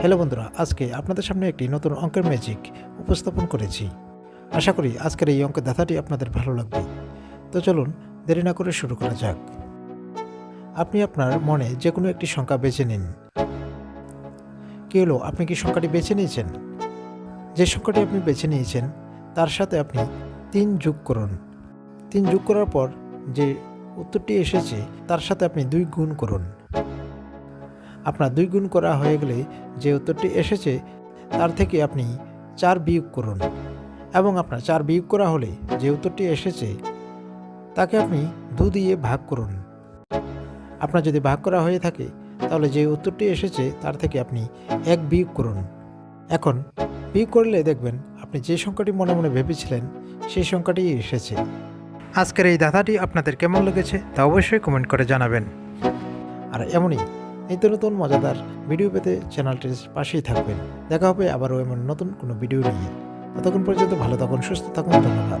Hello বন্ধুরা, আজকে আপনাদের সামনে একটি নতুন অঙ্কের ম্যাজিক উপস্থাপন করেছি। আশা করি আজকের এই অঙ্কের ধাঁধাটি আপনাদের ভালো লাগবে। তো চলুন দেরি না করে শুরু করা যাক। আপনি আপনার মনে যে কোনো একটি সংখ্যা বেছে নিন। কি হলো, আপনি কি সংখ্যাটি বেছে নিয়েছেন? যে সংখ্যাটি আপনি বেছে নিয়েছেন, তার সাথে আপনি তিন যোগ করুন। তিন যোগ করার পর যে উত্তরটি এসেছে, তার সাথে আপনি দুই গুণ করুন। আপনার দুই গুণ করা হয়ে গেলে যে উত্তরটি এসেছে, তার থেকে আপনি চার বিয়োগ করুন। এবং আপনার চার বিয়োগ করা হলে যে উত্তরটি এসেছে, তাকে আপনি দু দিয়ে ভাগ করুন। আপনার যদি ভাগ করা হয়ে থাকে, তাহলে যে উত্তরটি এসেছে, তার থেকে আপনি এক বিয়োগ করুন। এখন বিয়োগ করলে দেখবেন আপনি যে সংখ্যাটি মনে মনে ভেবেছিলেন, সেই সংখ্যাটি এসেছে। আজকের এই দাদাটি আপনাদের কেমন লেগেছে, তা অবশ্যই কমেন্ট করে জানাবেন। আর এমনই নিত্য নতুন মজাদার ভিডিও পেতে চ্যানেলটির পাশেই থাকবেন। দেখা হবে আবারও এমন নতুন কোনো ভিডিও নিয়ে। ততক্ষণ পর্যন্ত ভালো থাকুন, সুস্থ থাকুন, ধন্যবাদ।